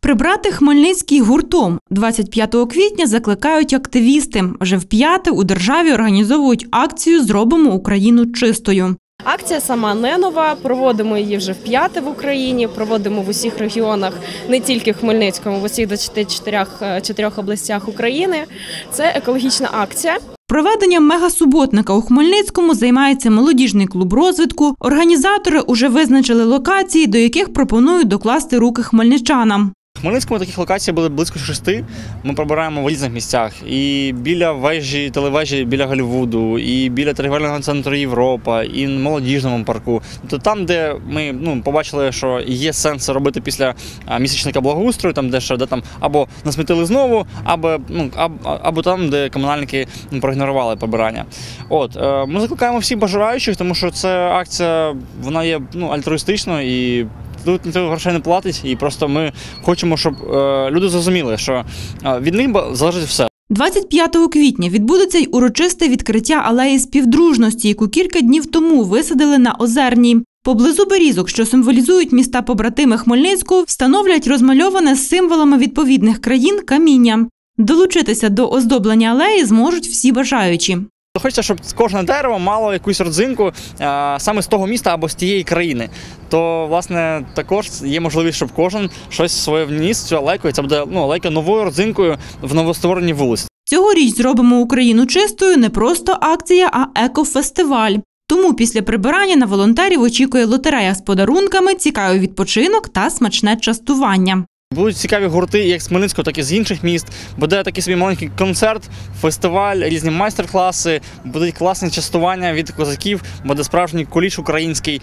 Прибрати Хмельницький гуртом 25 квітня закликають активісти. Вже вп'яте у державі організовують акцію Зробимо Україну чистою. Акція сама не нова. Проводимо її вже вп'яте в Україні. Проводимо в усіх регіонах, не тільки в Хмельницькому, в усіх 24 е, чотирьох областях України. Це екологічна акція. Проведенням мегасуботника у Хмельницькому займається молодіжний клуб розвитку. Організатори уже визначили локації, до яких пропонують докласти руки хмельничанам. В Хмельницькому таких локацій було близько шести. Ми прибираємо в різних місцях. І біля вежі, телевежі біля Голлівуду, і біля торгівельного центру Європа, і в молодіжному парку. Тобто там, де ми ну, побачили, що є сенс робити після місячника благоустрою, там де що де там або насмітили знову, або ну або, або там, де комунальники ну, проігнорували прибирання. От е, ми закликаємо всіх бажаючих, тому що це акція вона є ну альтруїстичною і. Тут грошей не платить, і просто ми хочемо, щоб е, люди зрозуміли, що е, від них залежить все. 25 квітня відбудеться й урочисте відкриття алеї співдружності, яку кілька днів тому висадили на Озерній. Поблизу берізок, що символізують міста побратими Хмельницького, встановлять розмальоване з символами відповідних країн каміння. Долучитися до оздоблення алеї зможуть всі бажаючі. Хочеться, щоб кожне дерево мало якусь родзинку е, саме з того міста або з тієї країни. То, власне, також є можливість, щоб кожен щось своє вніс цю алейку, і це буде ну, алейка новою родзинкою в новоствореній вулиці. Цьогоріч зробимо Україну чистою не просто акція, а екофестиваль. Тому після прибирання на волонтерів очікує лотерея з подарунками, цікавий відпочинок та смачне частування. Будуть цікаві гурти як з Хмельницького, так і з інших міст. Буде такий собі маленький концерт, фестиваль, різні майстер-класи, будуть класні частування від козаків, буде справжній куліш український,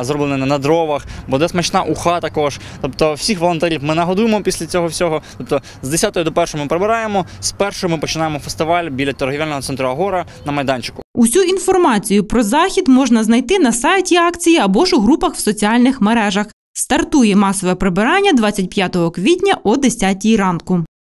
зроблений на дровах, буде смачна уха також. Тобто всіх волонтерів ми нагодуємо після цього всього. Тобто з 10 до 1 ми прибираємо, з 1 ми починаємо фестиваль біля торгівельного центру Агора на майданчику. Усю інформацію про захід можна знайти на сайті акції або ж у групах в соціальних мережах. Стартує масове прибирання 25 квітня о 10 ранку.